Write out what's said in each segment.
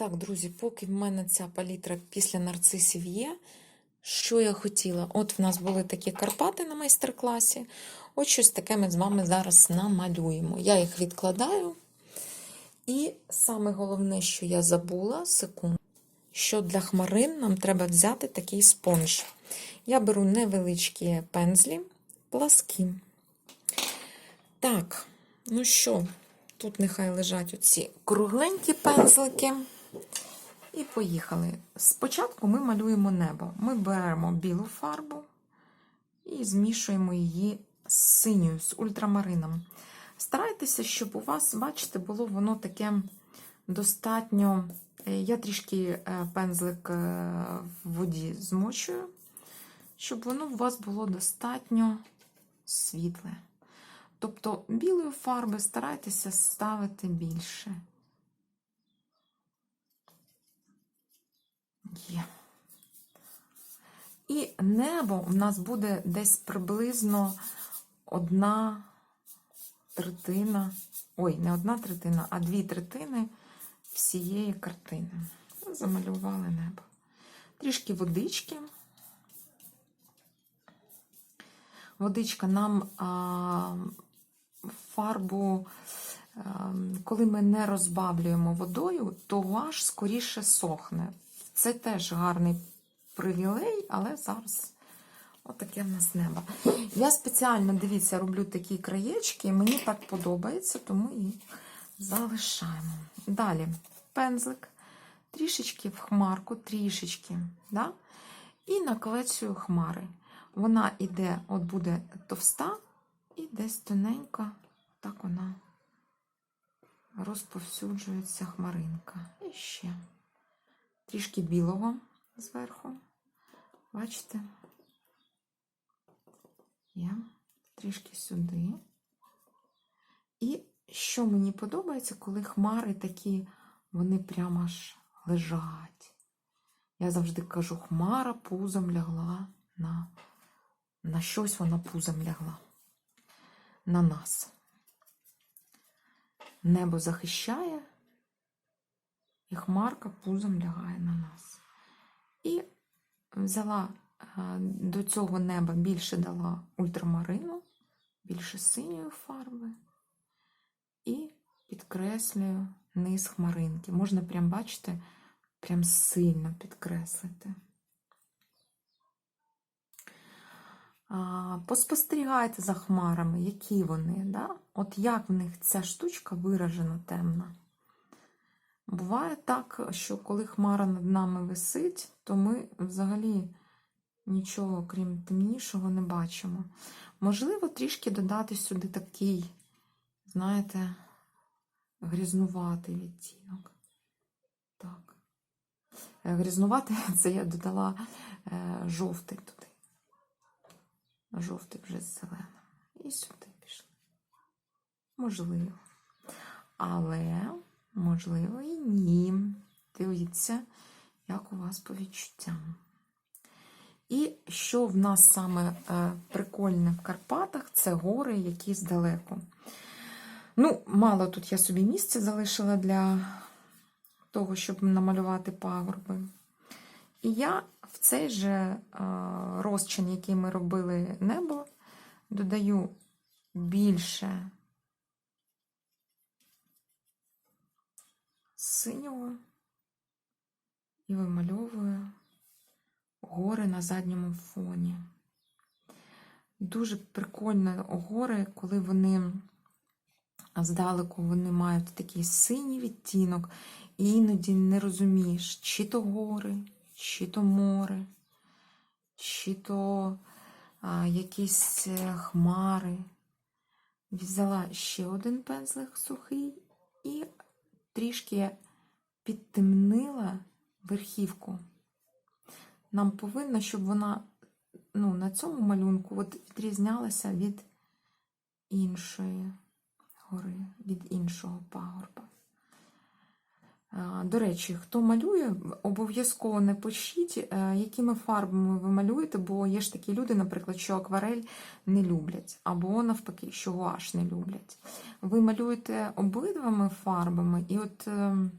Так, друзі, поки в мене ця палітра після нарцисів є, що я хотіла? От в нас були такі Карпати на майстер-класі. От щось таке ми з вами зараз намалюємо. Я їх відкладаю. І саме головне, що я забула, секунду, що для хмарин нам треба взяти такий спонж. Я беру невеличкі пензлі, пласкі. Так, ну що, тут нехай лежать оці кругленькі пензлики. І поїхали. Спочатку ми малюємо небо. Ми беремо білу фарбу і змішуємо її з синьою, з ультрамарином. Старайтеся, щоб у вас, бачите, було воно таке достатньо. е, Я трішки е, пензлик е, в воді змочую, щоб воно у вас було достатньо світле. Тобто білої фарби старайтеся ставити більше. Є. І небо у нас буде десь приблизно одна третина, ой, не одна третина, а дві третини всієї картини. Замалювали небо. Трішки водички. Водичка нам а, фарбу, а, коли ми не розбавлюємо водою, то гуаш скоріше сохне. Це теж гарний привілей, але зараз отаке в нас небо. Я спеціально, дивіться, роблю такі краєчки, мені так подобається, тому і залишаємо. Далі пензлик, трішечки в хмарку, трішечки. Да? І наклецюю хмари. Вона іде, от буде товста, і десь тоненько, так вона розповсюджується хмаринка. І ще трішки білого зверху. Бачите? Є. Трішки сюди. І що мені подобається, коли хмари такі, вони прямо аж лежать. Я завжди кажу, хмара пузом лягла на, на щось вона пузом лягла. На нас. Небо захищає, і хмарка пузом лягає на нас. І взяла до цього неба більше дала ультрамарину, більше синьої фарби. І підкреслюю низ хмаринки. Можна прям, бачите, прям сильно підкреслити. Поспостерігайте за хмарами, які вони, да? от як в них ця штучка виражена темна. Буває так, що коли хмара над нами висить, то ми взагалі нічого, крім темнішого, не бачимо. Можливо, трішки додати сюди такий, знаєте, грізнуватий відтінок. Так. Е, Грізнуватий це я додала е, жовтий туди. Жовтий вже з зеленим. І сюди пішли. Можливо. Але. Можливо, і ні. Дивіться, як у вас по відчуттям. І що в нас саме е, прикольне в Карпатах, це гори, які здалеку. Ну, мало тут я собі місця залишила для того, щоб намалювати пагорби. І я в цей же е, розчин, який ми робили небо, додаю більше. Синього і вимальовую гори на задньому фоні. Дуже прикольно гори, коли вони здалеку вони мають такий синій відтінок, і іноді не розумієш, чи то гори, чи то море, чи то а, якісь е, хмари. Взяла ще один пензлик сухий і трішки підтемнила верхівку. Нам повинно, щоб вона ну, на цьому малюнку от відрізнялася від іншої гори, від іншого пагорба. До речі, хто малює, обов'язково не пишіть, е, якими фарбами ви малюєте, бо є ж такі люди, наприклад, що акварель не люблять, або навпаки, що гуаш не люблять. Ви малюєте обидвими фарбами, і от ем,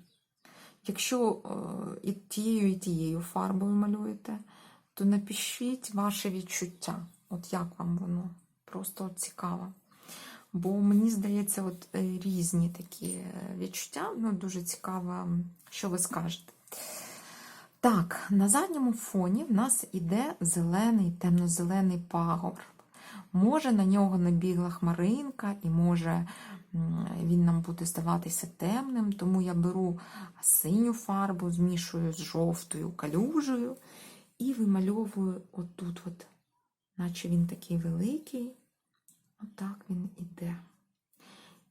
Якщо е, і тією, і тією фарбою малюєте, то напишіть ваше відчуття. От як вам воно? Просто цікаво. Бо мені здається, от е, різні такі е, відчуття. Ну, дуже цікаво, що ви скажете. Так, на задньому фоні в нас іде зелений, темно-зелений пагорб. Може, на нього набігла хмаринка, і може він нам буде здаватися темним, тому я беру синю фарбу, змішую з жовтою калюжею і вимальовую отут, от, наче він такий великий. Отак він іде.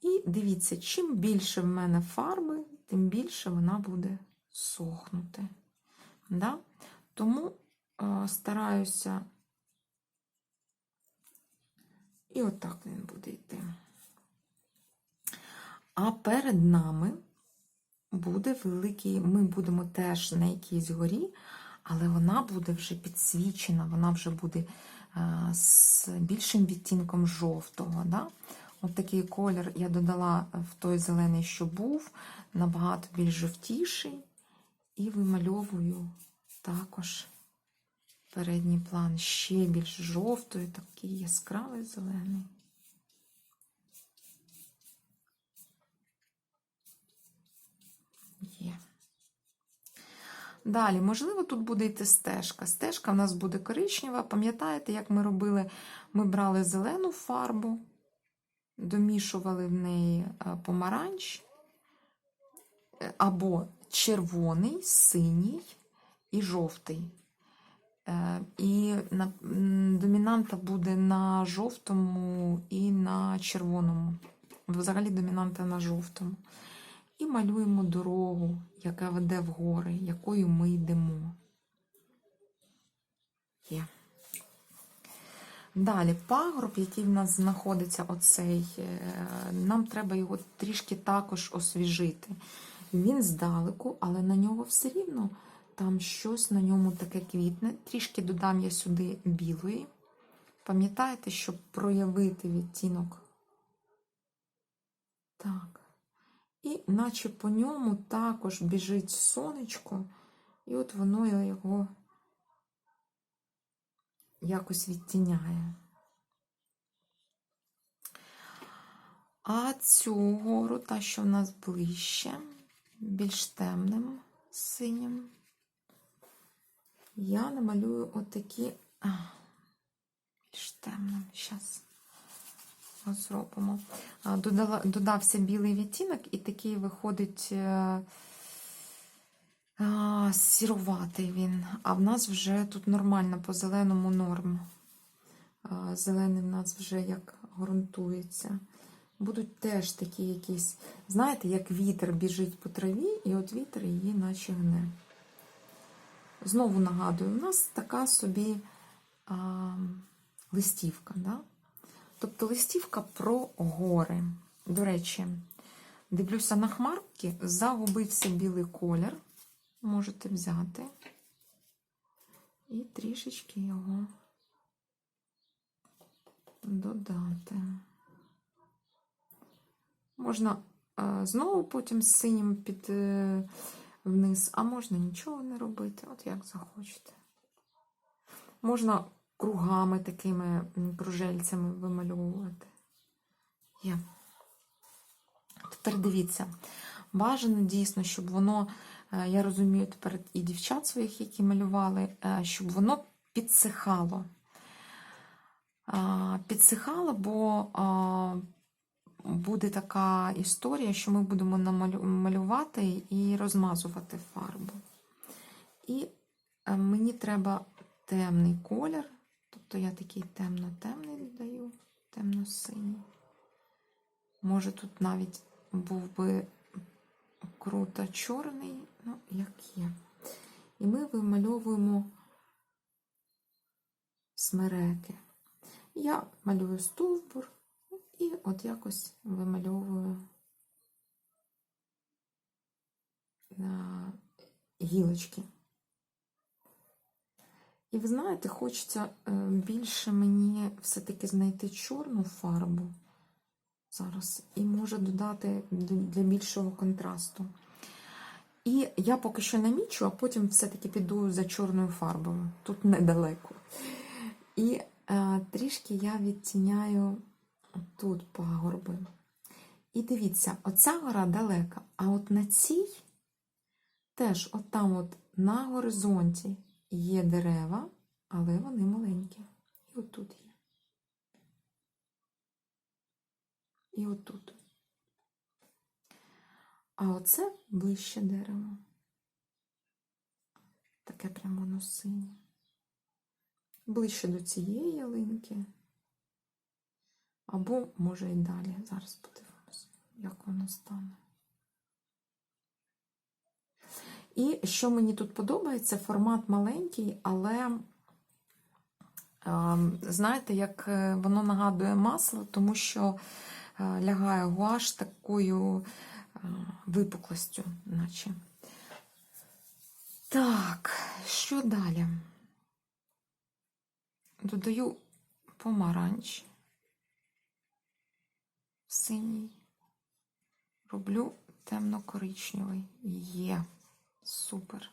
І дивіться, чим більше в мене фарби, тим більше вона буде сохнути. Да? Тому е, стараюся. І отак він буде йти. А перед нами буде великий, ми будемо теж на якійсь горі, але вона буде вже підсвічена, вона вже буде з більшим відтінком жовтого. Да? От такий колір я додала в той зелений, що був, набагато більш жовтіший. І вимальовую також передній план ще більш жовтою, такий яскравий зелений. Є. Далі, можливо, тут буде йти стежка. Стежка в нас буде коричнева. Пам'ятаєте, як ми робили? Ми брали зелену фарбу, домішували в неї е, помаранч е, або червоний, синій і жовтий. Е, І на- домінанта буде на жовтому і на червоному. Взагалі домінанта на жовтому. І малюємо дорогу, яка веде в гори, якою ми йдемо. Є. Далі пагорб, який в нас знаходиться, оцей, е, нам треба його трішки також освіжити. Він здалеку, але на нього все рівно там щось на ньому таке квітне. Трішки додам я сюди білої. Пам'ятаєте, щоб проявити відтінок? Так. І наче по ньому також біжить сонечко, і от воно його якось відтіняє. А цю гору, та, що в нас ближче, більш темним синім, я намалюю отакі більш темним. Зараз зробимо. Додала, додався білий відтінок, і такий виходить е, а, сіруватий він. А в нас вже тут нормально по зеленому норм. А, Зелений в нас вже як ґрунтується. Будуть теж такі якісь, знаєте, як вітер біжить по траві, і от вітер її наче гне. Знову нагадую, у нас така собі а, листівка. Да? Тобто листівка про гори. До речі, дивлюся на хмарки, загубився білий колір. Можете взяти і трішечки його додати. Можна е, знову потім з синім під е, вниз, а можна нічого не робити, от як захочете. Можна кругами такими кружельцями вимальовувати. Є. Тепер дивіться, бажано дійсно, щоб воно, е, я розумію, тепер і дівчат своїх, які малювали, е, щоб воно підсихало. Підсихало, бо буде така історія, що ми будемо малювати і розмазувати фарбу. І е, мені треба темний колір, тобто я такий темно-темний додаю, темно-синій. Може, тут навіть був би круто чорний, ну, як є. І ми вимальовуємо смереки. Я малюю стовбур і от якось вимальовую на гілочки. І ви знаєте, хочеться е, більше мені все-таки знайти чорну фарбу зараз і може додати для більшого контрасту. І я поки що намічу, а потім все-таки піду за чорною фарбою. Тут недалеко. І е, трішки я відтіняю тут пагорби. І дивіться, оця гора далека, а от на цій теж от там от на горизонті є дерева, але вони маленькі. І отут є. І отут. А оце ближче дерево. Таке прямо воно синє. Ближче до цієї ялинки. Або, може, і далі. Зараз подивимося, як воно стане. І що мені тут подобається, формат маленький, але, знаєте, як е, воно нагадує масло, тому що е, лягає гуаш такою е, випуклостю, наче. Так, що далі? Додаю помаранч синій, роблю темно-коричневий. Є. Супер.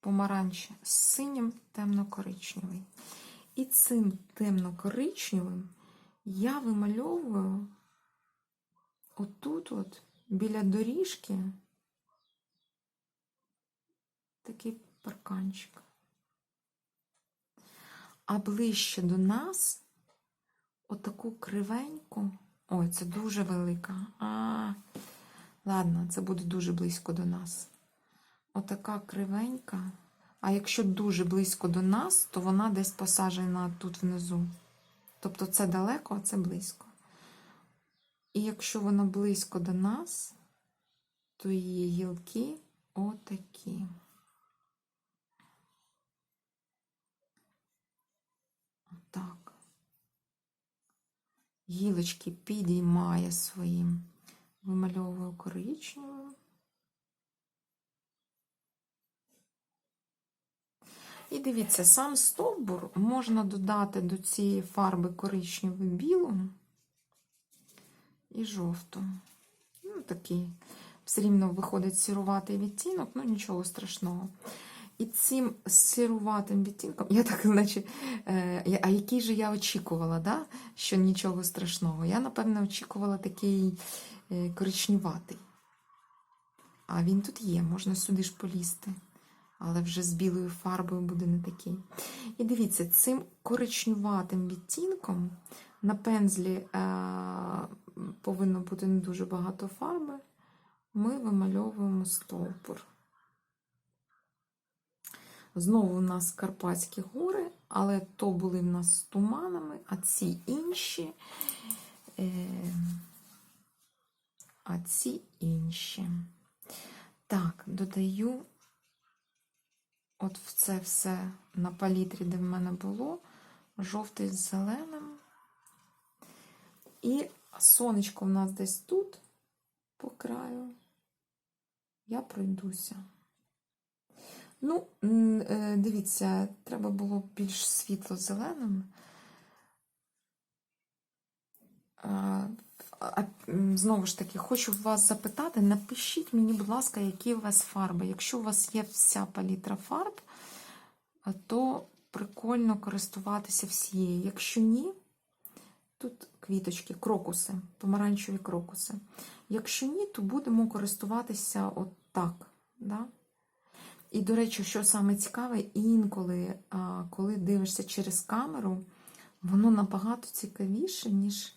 Помаранч з синім темно-коричневий. І цим темно-коричневим я вимальовую отут, от, біля доріжки, такий парканчик. А ближче до нас отаку кривеньку. Ой, це дуже велика. А, ладно, це буде дуже близько до нас. Отака кривенька. А якщо дуже близько до нас, то вона десь посаджена тут внизу. Тобто це далеко, а це близько. І якщо вона близько до нас, то її гілки отакі. Отак. Гілочки підіймає своїм, вимальовую коричневою. І дивіться, сам стовбур можна додати до цієї фарби коричневу білу і жовту. Ну, такий все рівно виходить сіруватий відтінок, ну нічого страшного. І цим сируватим відтінком, я так, наче, е, а який же я очікувала, да? що нічого страшного. Я, напевно, очікувала такий е, коричневатий. А він тут є, можна сюди ж полізти але вже з білою фарбою буде не такий. І дивіться, цим коричнюватим відтінком на пензлі е, повинно бути не дуже багато фарби. Ми вимальовуємо стовбур. Знову у нас Карпатські гори, але то були в нас з туманами, а ці інші, е, а ці інші. Так, додаю от в це все на палітрі, де в мене було, жовтий з зеленим. І сонечко в нас десь тут, по краю, я пройдуся. Ну, е, дивіться, треба було більш світло-зеленим знову ж таки, хочу вас запитати, напишіть мені, будь ласка, які у вас фарби. Якщо у вас є вся палітра фарб, то прикольно користуватися всією. Якщо ні, тут квіточки, крокуси, помаранчеві крокуси. Якщо ні, то будемо користуватися от так. Да? І, до речі, що саме цікаве, інколи, коли дивишся через камеру, воно набагато цікавіше, ніж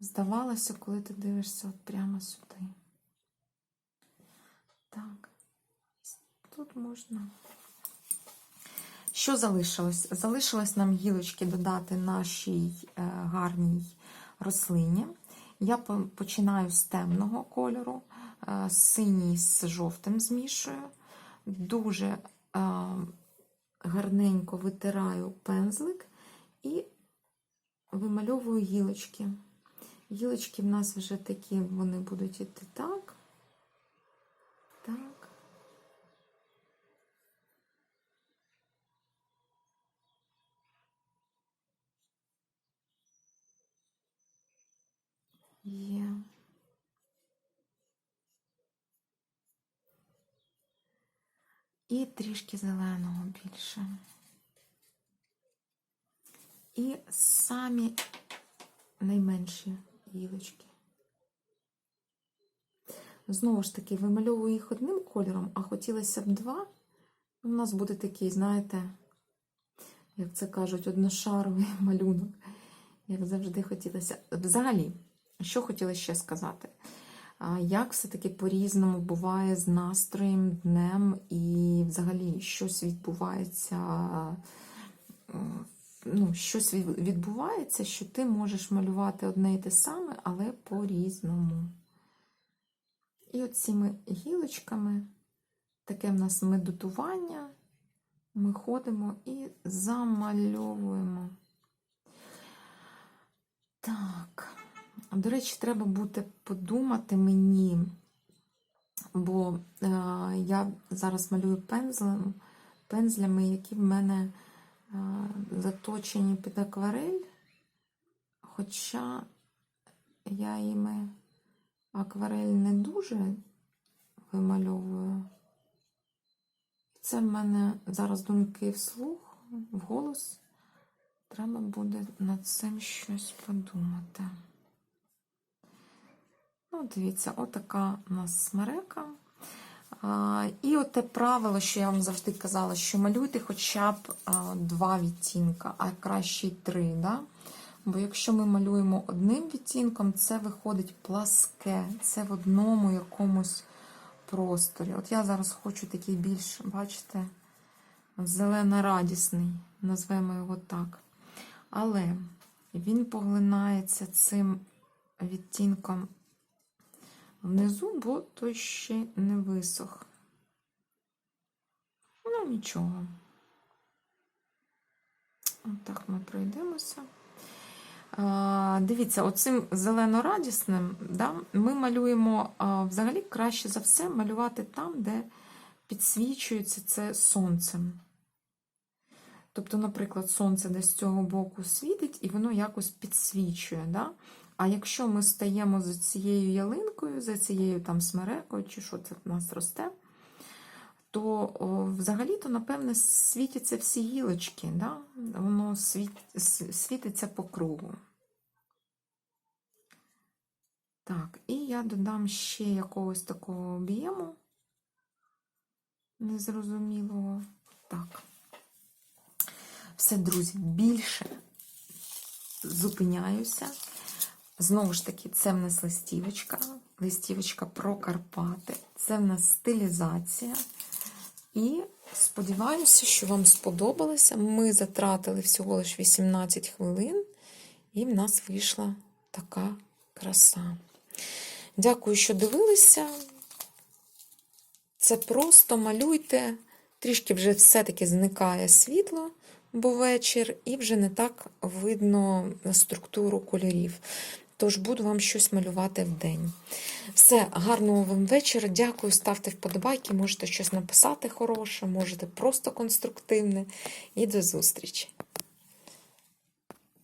здавалося, коли ти дивишся от прямо сюди. Так, тут можна. Що залишилось? Залишилось нам гілочки додати нашій е, гарній рослині. Я починаю з темного кольору, е, синій з жовтим змішую. Дуже е, гарненько витираю пензлик і вимальовую гілочки. Гілочки в нас вже такі, вони будуть іти так. Так. Є. І трішки зеленого більше. І самі найменші гілочки. Знову ж таки, вимальовую їх одним кольором, а хотілося б два. У нас буде такий, знаєте, як це кажуть, одношаровий малюнок. Як завжди хотілося. Взагалі, що хотіла ще сказати? Як все-таки по-різному буває з настроєм, днем, і взагалі щось відбувається, ну, щось відбувається, що ти можеш малювати одне і те саме, але по-різному. І от цими гілочками, таке в нас медитування, ми ходимо і замальовуємо. Так. До речі, треба буде подумати мені, бо е, я зараз малюю пензлем, пензлями, які в мене заточені під акварель, хоча я іми акварель не дуже вимальовую. Це в мене зараз думки вслух, вголос. Треба буде над цим щось подумати. Ну, дивіться, отака у нас смерека. І оте правило, що я вам завжди казала, що малюйте хоча б два відтінка, а краще й три. Да? Бо якщо ми малюємо одним відтінком, це виходить пласке, це в одному якомусь просторі. От я зараз хочу такий більш, бачите, зелено-радісний, назвемо його так. Але він поглинається цим відтінком внизу, бо той ще не висох. Ну, нічого. Отак ми пройдемося. А, Дивіться, оцим зелено-радісним да, ми малюємо а, взагалі краще за все малювати там, де підсвічується це сонцем. Тобто, наприклад, сонце десь з цього боку світить і воно якось підсвічує. Да? А якщо ми стаємо за цією ялинкою, за цією там смерекою, чи що це в нас росте, то взагалі-то, напевне, світяться всі гілочки, да? воно світ, світиться по кругу. Так, і я додам ще якогось такого об'єму незрозумілого. Так. Все, друзі, більше зупиняюся. Знову ж таки, це в нас листівочка, листівочка про Карпати. Це в нас стилізація. І сподіваюся, що вам сподобалося. Ми затратили всього лише 18 хвилин, і в нас вийшла така краса. Дякую, що дивилися. Це просто малюйте. Трішки вже все-таки зникає світло, бо вечір, і вже не так видно структуру кольорів. Тож буду вам щось малювати в день. Все, гарного вам вечора. Дякую, ставте вподобайки, можете щось написати хороше, можете просто конструктивне. І до зустрічі!